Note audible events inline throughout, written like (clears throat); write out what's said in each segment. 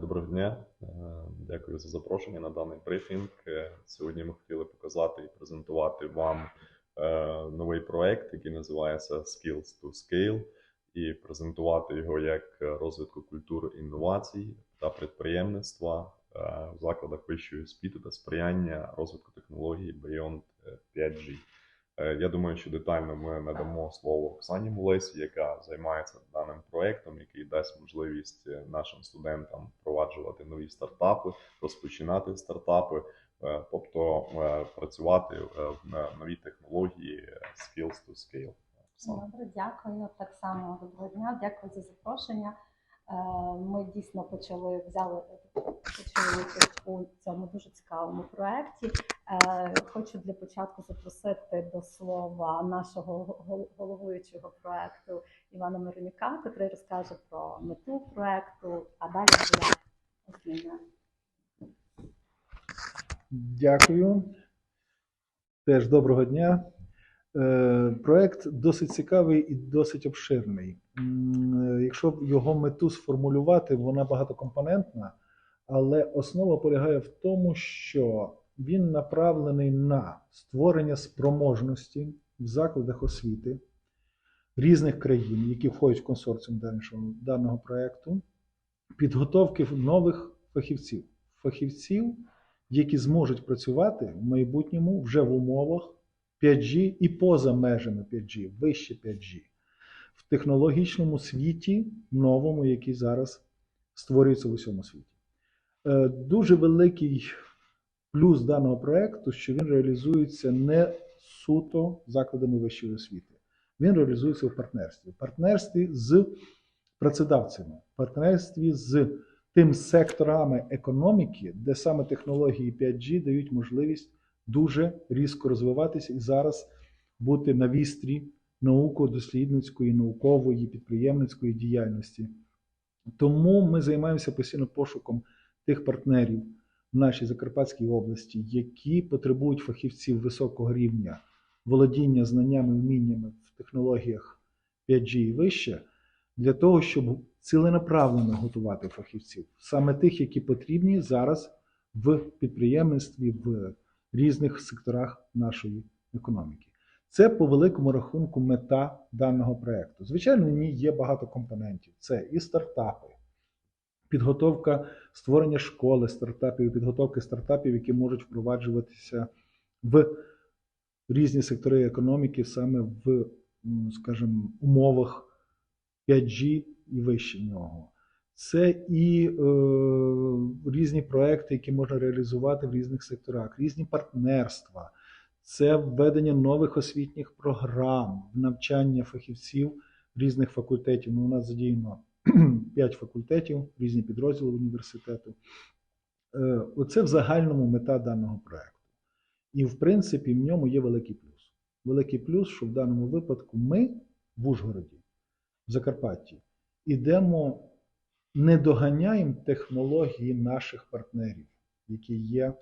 Доброго дня, Е, дякую за запрошення на даний брифінг. Е, Сьогодні ми хотіли показати і презентувати вам е, новий проект, який називається Skills to Scale, і презентувати його як розвитку культури інновацій та підприємництва е, в закладах вищої освіти та сприяння розвитку технологій Beyond 5G. Е, Я думаю, що детально ми надамо слово Оксані Мулесі, яка займається даним проектом, який дасть можливість е, нашим студентам впроваджувати нові стартапи, розпочинати стартапи, е, тобто працювати в на нові технології skills to scale. Добре, дякую. Так само доброго дня. Дякую за запрошення. Ми дійсно почали взяли почали у цьому дуже цікавому проєкті. Е, Хочу для початку запросити до слова нашого головуючого проєкту Івана Миронюка, який розкаже про мету проєкту, а далі буде Оксана. Дякую. Теж доброго дня. Е, Проект досить цікавий і досить обширний. Якщо його мету сформулювати, вона багатокомпонентна, але основа полягає в тому, що він направлений на створення спроможності в закладах освіти різних країн, які входять в консорціум даного, проекту, підготовки нових фахівців. Фахівців, які зможуть працювати в майбутньому вже в умовах 5G і поза межами 5G, вище 5G, в технологічному світі новому, який зараз створюється в усьому світі. Е, Дуже великий плюс даного проекту, що він реалізується не суто закладами вищої освіти. Він реалізується в партнерстві. В партнерстві з працедавцями, в партнерстві з тим секторами економіки, де саме технології 5G дають можливість дуже різко розвиватися і зараз бути на вістрі науково-дослідницької, наукової, підприємницької діяльності. Тому ми займаємося постійно пошуком тих партнерів в нашій Закарпатській області, які потребують фахівців високого рівня володіння знаннями, вміннями в технологіях 5G і вище, для того, щоб ціленаправлено готувати фахівців, саме тих, які потрібні зараз в підприємництві, в різних секторах нашої економіки. Це по великому рахунку мета даного проекту. Звичайно, в ній є багато компонентів. Це і стартапи, підготовка створення школи стартапів, підготовки стартапів, які можуть впроваджуватися в різні сектори економіки, саме в, скажімо, умовах 5G і вище нього. Це і е, різні проекти, які можна реалізувати в різних секторах, різні партнерства, це введення нових освітніх програм, навчання фахівців різних факультетів. Ну, у нас задіяно (clears throat) 5 факультетів, різні підрозділи університету. Е, Оце в загальному мета даного проекту. І, в принципі, в ньому є великий плюс. Великий плюс, що в даному випадку ми в Ужгороді, в Закарпатті, ідемо, не доганяємо технології наших партнерів, які є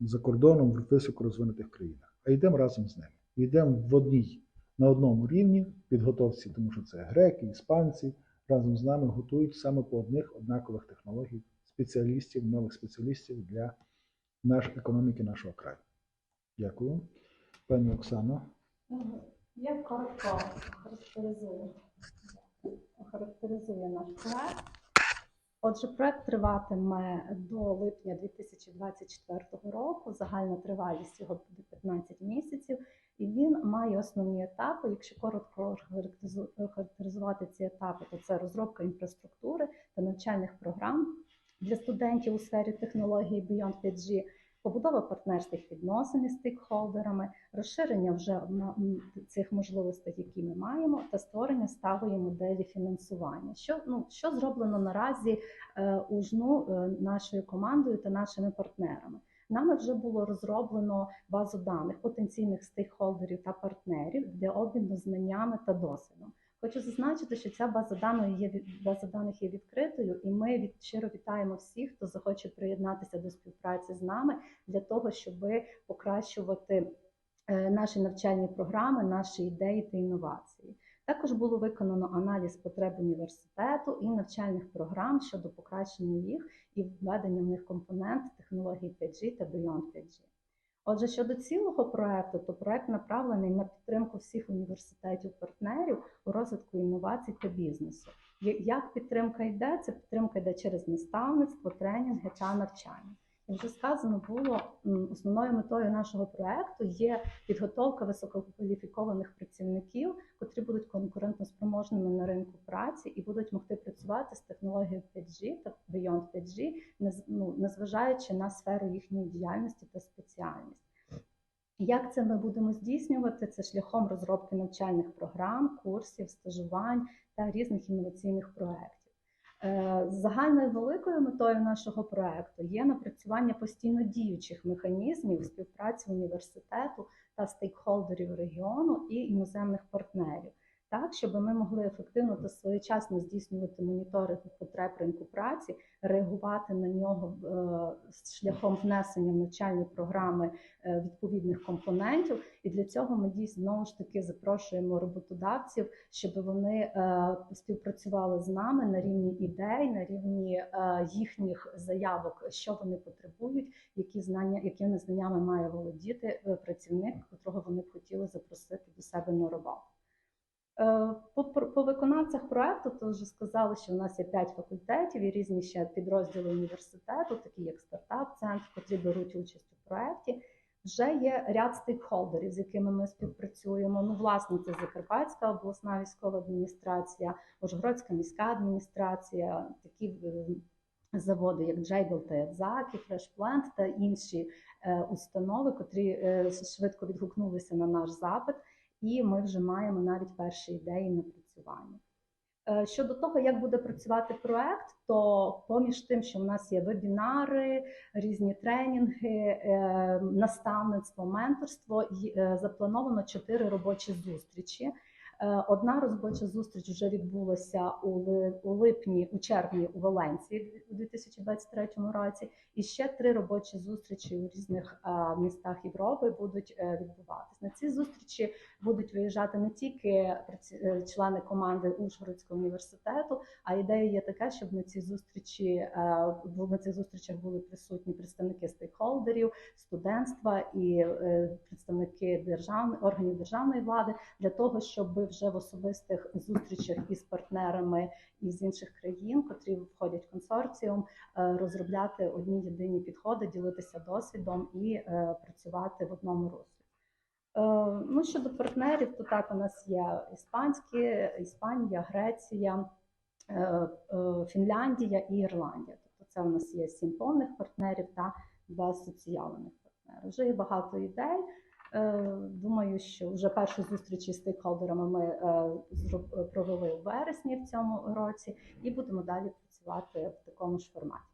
за кордоном в високорозвинутих країнах, а йдемо разом з ними. Йдемо в одній, на одному рівні підготовці, тому що це греки, іспанці разом з нами готують саме по одних однакових технологій спеціалістів, нових спеціалістів для нашої економіки нашого краю. Дякую. Пані Оксано. Я коротко характеризую, характеризую наш проект. Отже, проект триватиме до липня 2024 року. Загальна тривалість його буде 15 місяців, і він має основні етапи. Якщо коротко характеризувати ці етапи, то це розробка інфраструктури та навчальних програм для студентів у сфері технології Beyond 5G, побудова партнерських відносин із стейкхолдерами, розширення вже цих можливостей, які ми маємо, та створення сталої моделі фінансування. Що ну що зроблено наразі е, у жну е, нашою командою та нашими партнерами? Нами вже було розроблено базу даних потенційних стейкхолдерів та партнерів для обміну знаннями та досвідом. Хочу зазначити, що ця база даних є база даних є відкритою, і ми від щиро вітаємо всіх, хто захоче приєднатися до співпраці з нами для того, щоб покращувати е, наші навчальні програми, наші ідеї та інновації. Також було виконано аналіз потреб університету і навчальних програм щодо покращення їх і введення в них компонент технологій 5G та Beyond 5G. Отже, щодо цілого проекту, то проект направлений на підтримку всіх університетів-партнерів у розвитку інновацій та бізнесу. Як підтримка йде? Це підтримка йде через наставництво, тренінги та навчання. Вже сказано було, основною метою нашого проекту є підготовка висококваліфікованих працівників, котрі будуть конкурентноспроможними на ринку праці і будуть могти працювати з технологією 5G та Beyond 5G, ну, незважаючи на сферу їхньої діяльності та спеціальність. Як це ми будемо здійснювати? Це шляхом розробки навчальних програм, курсів, стажувань та різних інноваційних проєктів. Е, Загальною великою метою нашого проекту є напрацювання постійно діючих механізмів співпраці університету та стейкхолдерів регіону і іноземних партнерів, так щоб ми могли ефективно та своєчасно здійснювати моніторинг потреб ринку праці, реагувати на нього е, шляхом внесення в навчальні програми е, відповідних компонентів. І для цього ми дійсно знову ж таки запрошуємо роботодавців, щоб вони е, співпрацювали з нами на рівні ідей, на рівні їхніх заявок, що вони потребують, які знання, якими знаннями має володіти працівник, котрого вони б хотіли запросити до себе на роботу. Е, По, по виконавцях проекту то вже сказали, що в нас є п'ять факультетів і різні ще підрозділи університету, такі як стартап-центр, котрі беруть участь у проєкті. Вже є ряд стейкхолдерів, з якими ми співпрацюємо. Ну, власне, це Закарпатська обласна військова адміністрація, Ужгородська міська адміністрація, такі е, заводи, як Джейбл та Ядзакі, Фрешплент та інші е, установи, котрі швидко відгукнулися на наш запит, і ми вже маємо навіть перші ідеї напрацювання. Е, Щодо того, як буде працювати проект, то поміж тим, що в нас є вебінари, різні тренінги, е, наставництво, менторство, е, заплановано чотири робочі зустрічі. Е, Одна робоча зустріч вже відбулася у ли- у липні, у червні у Валенції у 2023 році, і ще три робочі зустрічі у різних е, містах Європи будуть е, відбуватись. На ці зустрічі будуть виїжджати не тільки члени команди Ужгородського університету, а ідея є така, щоб на ці зустрічі на цих зустрічах були присутні представники стейкхолдерів, студентства і представники державних органів державної влади для того, щоб вже в особистих зустрічах із партнерами із інших країн, котрі входять в консорціум, е, розробляти одні єдині підходи, ділитися досвідом і е, працювати в одному руслі. Е, Ну, щодо партнерів, то так у нас є іспанські, Іспанія, Греція, Фінляндія і Ірландія. Тобто це у нас є сім повних партнерів та два асоціованих партнери. Вже є багато ідей. Е, Думаю, що вже першу зустріч із стейкхолдерами ми е, провели у вересні в цьому році, і будемо далі працювати в такому ж форматі.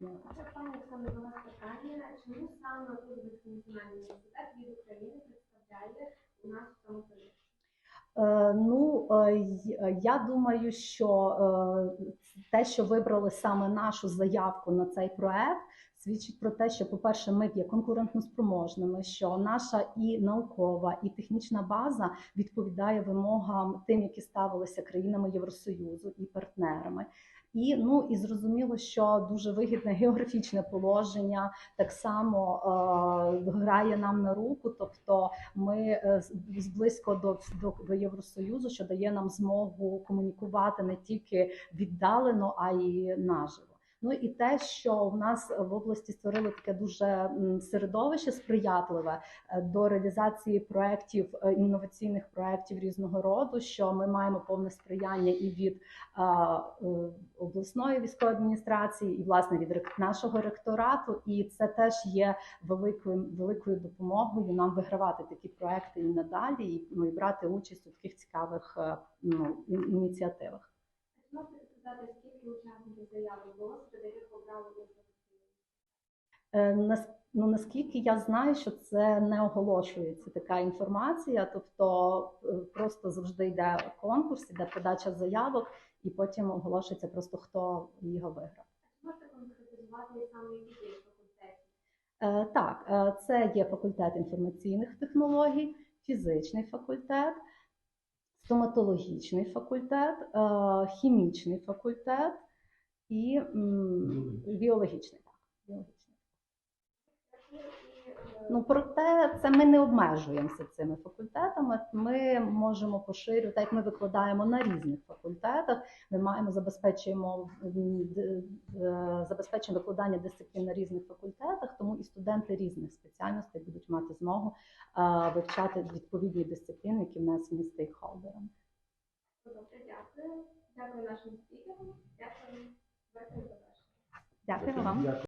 Ну, Олександр, до вас питання. Чому саме національний університет від України представляє у нас в цьому проєкті? Е, Ну, я думаю, що те, що вибрали саме нашу заявку на цей проект, свідчить про те, що, по-перше, ми є конкурентноспроможними, що наша і наукова, і технічна база відповідає вимогам тим, які ставилися країнами Євросоюзу і партнерами. І ну і зрозуміло, що дуже вигідне географічне положення так само е, грає нам на руку, тобто ми е, близько до, до, до Євросоюзу, що дає нам змогу комунікувати не тільки віддалено, а й наживо. Ну і те, що в нас в області створили таке дуже середовище сприятливе е, до реалізації проєктів, е, інноваційних проєктів різного роду, що ми маємо повне сприяння і від е, обласної військової адміністрації, і власне від нашого ректорату, і це теж є великою великою допомогою нам вигравати такі проекти і надалі, і, ну, і брати участь у таких цікавих ну, ініціативах. Сказати, скільки учасників заявок було, серед яких обрали? Е, Ну наскільки я знаю, що це не оголошується така інформація, тобто е, просто завжди йде конкурс, йде подача заявок, і потім оголошується просто хто його виграв. Можете конкретизувати саме які з факультетів? Е, Так, е, це є факультет інформаційних технологій, фізичний факультет, стоматологічний факультет, е, хімічний факультет і біологічний. Біологічний. Ну, проте це ми не обмежуємося цими факультетами. Ми можемо поширювати, так як ми викладаємо на різних факультетах. Ми маємо забезпечуємо е, забезпечуємо викладання дисциплін на різних факультетах, тому і студенти різних спеціальностей будуть мати змогу е, вивчати відповідні дисципліни, які внесені стейкхолдерами. Добре, дякую. Дякую нашим спікерам. Дякую. Дякую за ваше. Дякую вам.